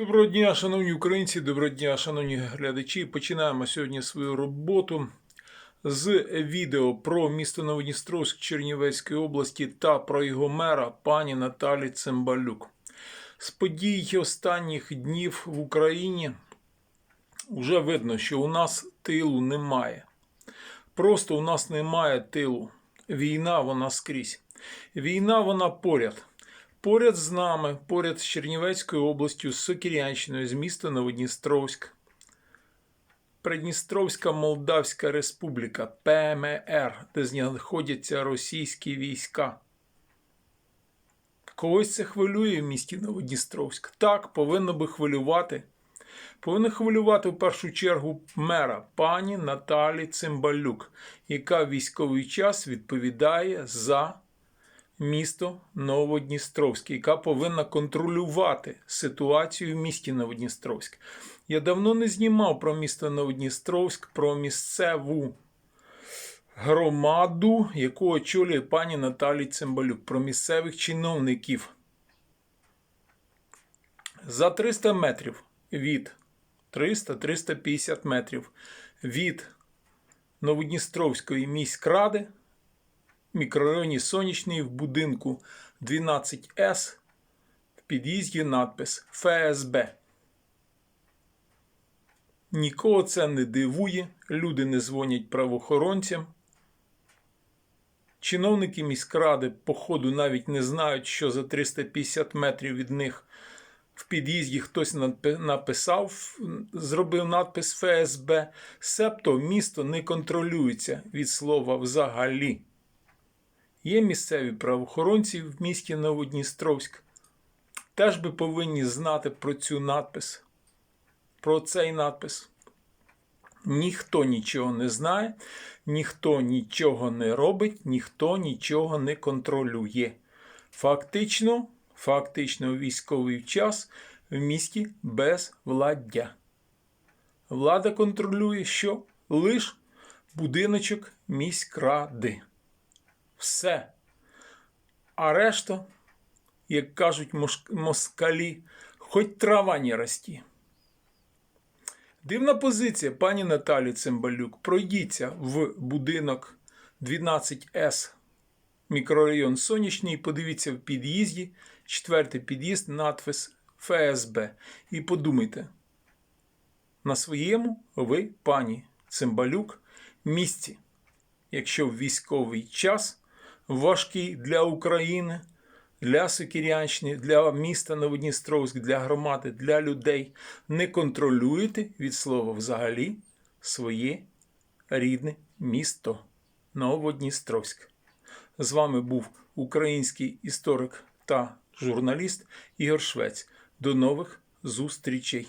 Доброго дня, шановні українці, доброго дня, шановні глядачі. Починаємо сьогодні свою роботу з відео про місто Новодністровськ Чернівецької області та про його мера пані Наталі Цимбалюк. З подій останніх днів в Україні вже видно, що у нас тилу немає. Просто у нас немає тилу. Війна вона скрізь. Війна вона поряд. Поряд з нами, поряд з Чернівецькою областю, з Сокірянщиною, з міста Новодністровськ. Придністровська Молдавська Республіка ПМР, де знаходяться російські війська. Когось це хвилює в місті Новодністровськ. Так, повинно би хвилювати. Повинно хвилювати в першу чергу мера пані Наталі Цимбалюк, яка в військовий час відповідає за місто Новодністровське, яка повинна контролювати ситуацію в місті Новодністровськ. Я давно не знімав про місто Новодністровськ, про місцеву громаду, яку очолює пані Наталі Цимбалюк, про місцевих чиновників. За 300 метрів від 300-350 метрів від Новодністровської міськради мікрорайоні Сонячний в будинку 12С в під'їзді надпис ФСБ. Нікого це не дивує, люди не дзвонять правоохоронцям. Чиновники міськради, походу, навіть не знають, що за 350 метрів від них в під'їзді хтось написав, зробив надпис ФСБ, себто місто не контролюється від слова взагалі. Є місцеві правоохоронці в місті Новодністровськ. Теж би повинні знати про цю надпис, про цей надпис. Ніхто нічого не знає, ніхто нічого не робить, ніхто нічого не контролює. Фактично, фактично, військовий час в місті безвладдя. Влада контролює що? Лиш будиночок міськради. Все. А решта, як кажуть москалі, хоч трава не рості. Дивна позиція пані Наталі Цимбалюк. Пройдіться в будинок 12С, мікрорайон Сонячний, подивіться в під'їзді, четвертий під'їзд, надпис ФСБ. І подумайте, на своєму ви, пані Цимбалюк, місці, якщо в військовий час важкий для України, для Сокірянщини, для міста Новодністровськ, для громади, для людей не контролюєте від слова взагалі своє рідне місто Новодністровськ. З вами був український історик та журналіст Ігор Швець. До нових зустрічей!